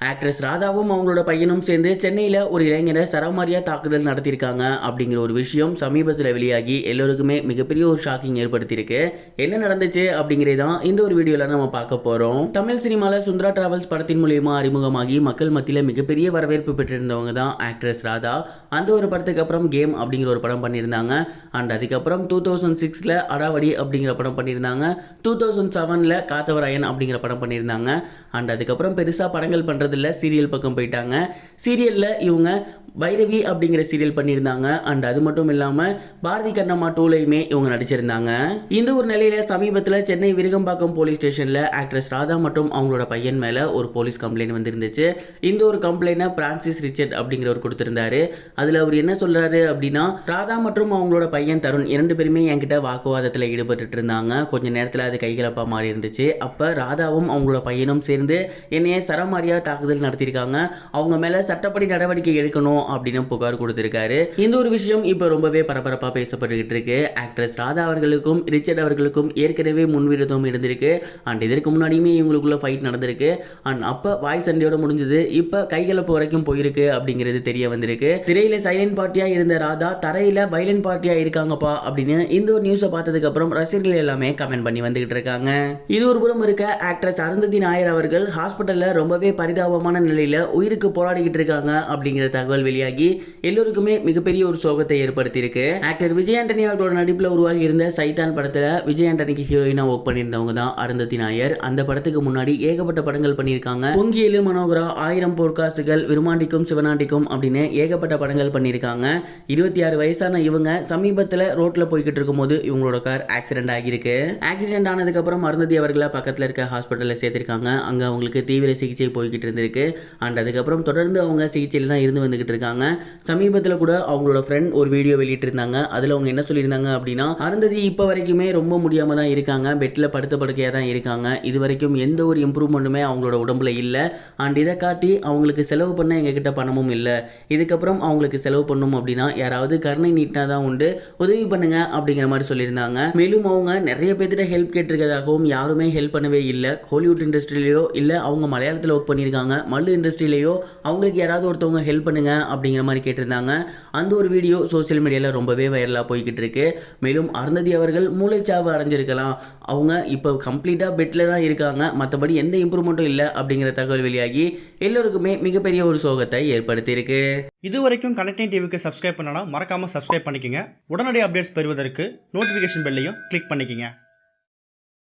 Actress ராதாவும் அவங்களோட பையனும் சேர்ந்து சென்னையில் ஒரு இளைஞரை சரமாரியாக தாக்குதல் நடத்தியிருக்காங்க அப்படிங்கிற ஒரு விஷயம் சமீபத்தில் வெளியாகி எல்லோருக்குமே மிகப்பெரிய ஒரு ஷாக்கிங் ஏற்படுத்தியிருக்கு. என்ன நடந்துச்சு அப்படிங்கிறதான் இந்த ஒரு வீடியோவில் நம்ம பார்க்க போகிறோம் தமிழ் சினிமாவில் சுந்தரா டிராவல்ஸ் படத்தின் மூலியமாக அறிமுகமாகி மக்கள் மத்தியில் மிகப்பெரிய வரவேற்பு பெற்றிருந்தவங்க தான் ஆக்ட்ரஸ் ராதா. அந்த ஒரு படத்துக்கு அப்புறம் கேம் அப்படிங்கிற ஒரு படம் பண்ணியிருந்தாங்க. அண்ட் அதுக்கப்புறம் டூ தௌசண்ட் சிக்ஸில் அடாவடி அப்படிங்கிற படம் பண்ணியிருந்தாங்க. டூ தௌசண்ட் செவனில் காத்தவராயன் அப்படிங்கிற படம் பண்ணியிருந்தாங்க. அண்ட் அதுக்கப்புறம் பெருசாக படங்கள் பண்ணுற பண்ணுறதில்ல சீரியல் பக்கம் போயிட்டாங்க. சீரியலில் இவங்க பைரவி அப்படிங்கிற சீரியல் பண்ணியிருந்தாங்க. அண்ட் அது மட்டும் இல்லாமல் பாரதி கண்ணம்மா டூலையுமே இவங்க நடிச்சிருந்தாங்க. இந்த ஒரு நிலையில் சமீபத்தில் சென்னை விருகம்பாக்கம் போலீஸ் ஸ்டேஷனில் ஆக்ட்ரஸ் ராதா மற்றும் அவங்களோட பையன் மேலே ஒரு போலீஸ் கம்ப்ளைண்ட் வந்திருந்துச்சு. இந்த ஒரு கம்ப்ளைண்ட்டை பிரான்சிஸ் ரிச்சர்ட் அப்படிங்கிறவர் கொடுத்துருந்தாரு. அதில் அவர் என்ன சொல்றாரு அப்படின்னா ராதா மற்றும் அவங்களோட பையன் தருண் இரண்டு பேருமே என்கிட்ட வாக்குவாதத்தில் ஈடுபட்டுட்டு இருந்தாங்க கொஞ்ச நேரத்தில் அது கைகலப்பாக மாறி இருந்துச்சு அப்போ ராதாவும் அவங்களோட பையனும் சேர்ந்து என்னைய சரமாரியாக தாக்குதல் நடத்தியிருக்காங்க. அவங்க மேலே சட்டப்படி நடவடிக்கை எடுக்கணும் அப்படின்னு புகார் கொடுத்திருக்காரு. இந்த ஒரு விஷயம் இப்போ ரொம்பவே பரபரப்பாக பேசப்பட்டுக்கிட்டு இருக்கு. ஆக்ட்ரஸ் ராதா அவர்களுக்கும் ரிச்சர்ட் அவர்களுக்கும் ஏற்கனவே முன்விரோதம் இருந்திருக்கு. அண்ட் இதற்கு முன்னாடியுமே இவங்களுக்குள்ள ஃபைட் நடந்திருக்கு. அண்ட் அப்போ வாய் சண்டையோட முடிஞ்சது. இப்போ கைகலப்பு வரைக்கும் போயிருக்கு அப்படிங்கிறது தெரிய வந்திருக்கு. திரையில சைலண்ட் பார்ட்டியா இருந்த ராதா தரையில வைலண்ட் பார்ட்டியா இருக்காங்கப்பா அப்படின்னு இந்த ஒரு நியூஸை பார்த்ததுக்கு அப்புறம் ரசிகர்கள் எல்லாமே கமெண்ட் பண்ணி வந்துகிட்டு இருக்காங்க. இது ஒரு புறம் இருக்க ஆக்ட்ரஸ் அருந்ததி நாயர் அவர்கள் ஹாஸ்பிட்டல்ல ரொம்பவே பரிதாப பரிதாபமான நிலையில உயிருக்கு போராடிக்கிட்டு இருக்காங்க அப்படிங்கிற தகவல் வெளியாகி எல்லோருக்குமே மிகப்பெரிய ஒரு சோகத்தை ஏற்படுத்தியிருக்கு. ஆக்டர் விஜய் ஆண்டனி அவர்களோட நடிப்பில் உருவாகி இருந்த சைதான் படத்தில் விஜய் ஆண்டனிக்கு ஹீரோயினா ஒர்க் பண்ணியிருந்தவங்க தான் அருந்ததி நாயர். அந்த படத்துக்கு முன்னாடி ஏகப்பட்ட படங்கள் பண்ணியிருக்காங்க. பொங்கியலு மனோகரா ஆயிரம் போர்க்காசுகள் விருமாண்டிக்கும் சிவனாண்டிக்கும் அப்படின்னு ஏகப்பட்ட படங்கள் பண்ணியிருக்காங்க. இருபத்தி ஆறு வயசான இவங்க சமீபத்தில் ரோட்டில் போய்கிட்டு இருக்கும்போது இவங்களோட கார் ஆக்சிடென்ட் ஆகியிருக்கு. ஆக்சிடென்ட் ஆனதுக்கப்புறம் அருந்ததி அவர்களை பக்கத்தில் இருக்க ஹாஸ்பிட்டலில் சேர்த்திருக்காங்க. அங்கே அவங்களுக்கு தீவிர சிகிச்சை போய்கிட்டு இருந்திருக்கு. அண்ட் அதுக்கப்புறம் தொடர்ந்து அவங்க சிகிச்சையில் தான் இருந்து வந்துகிட்டு இருக்காங்க. சமீபத்தில் கூட அவங்களோட ஃப்ரெண்ட் ஒரு வீடியோ வெளியிட்டிருந்தாங்க. அதில் அவங்க என்ன சொல்லியிருந்தாங்க அப்படின்னா அருந்ததி இப்போ வரைக்குமே ரொம்ப முடியாமல் தான் இருக்காங்க. பெட்டில் படுத்த படுக்கையாக தான் இருக்காங்க. இது வரைக்கும் எந்த ஒரு இம்ப்ரூவ்மெண்ட்டுமே அவங்களோட உடம்புல இல்லை. அண்ட் இதை காட்டி அவங்களுக்கு செலவு பண்ண எங்ககிட்ட பணமும் இல்லை. இதுக்கப்புறம் அவங்களுக்கு செலவு பண்ணும் அப்படின்னா யாராவது கருணை நீட்டினா தான் உண்டு. உதவி பண்ணுங்க அப்படிங்கிற மாதிரி சொல்லியிருந்தாங்க. மேலும் அவங்க நிறைய பேர்த்திட்ட ஹெல்ப் கேட்டிருக்கிறதாகவும் யாருமே ஹெல்ப் பண்ணவே இல்லை. ஹாலிவுட் இண்டஸ்ட்ரியிலையோ இல்லை அவங்க மலையாளத்தில் ஒர்க் பண்ணியிருக்காங்க. மல்லு இண்டஸ்ட்ரியிலையோ அவங்களுக்கு யாராவது ஒருத்தவங்க ஹெல்ப் பண்ணுங்க அப்படிங்கிற மாதிரி கேட்டிருந்தாங்க. அந்த ஒரு வீடியோ சோஷியல் மீடியாவில் ரொம்பவே வைரலாக போய்கிட்டு இருக்கு மேலும் அருந்ததி அவர்கள் மூளைச்சாவு அடைஞ்சிருக்கலாம். அவங்க இப்போ கம்ப்ளீட்டாக பெட்டில் தான் இருக்காங்க. மற்றபடி எந்த இம்ப்ரூவ்மெண்ட்டும் இல்லை அப்படிங்கிற தகவல் வெளியாகி எல்லோருக்குமே மிகப்பெரிய ஒரு சோகத்தை ஏற்படுத்தியிருக்கு. இது வரைக்கும் கனெக்டிங் டிவிக்கு சப்ஸ்கிரைப் பண்ணனா மறக்காமல் சப்ஸ்கிரைப் பண்ணிக்கங்க. உடனடி அப்டேட்ஸ் பெறுவதற்கு நோட்டிஃபிகேஷன் பெல்லையும் கிளிக் பண்ணிக்கங்க.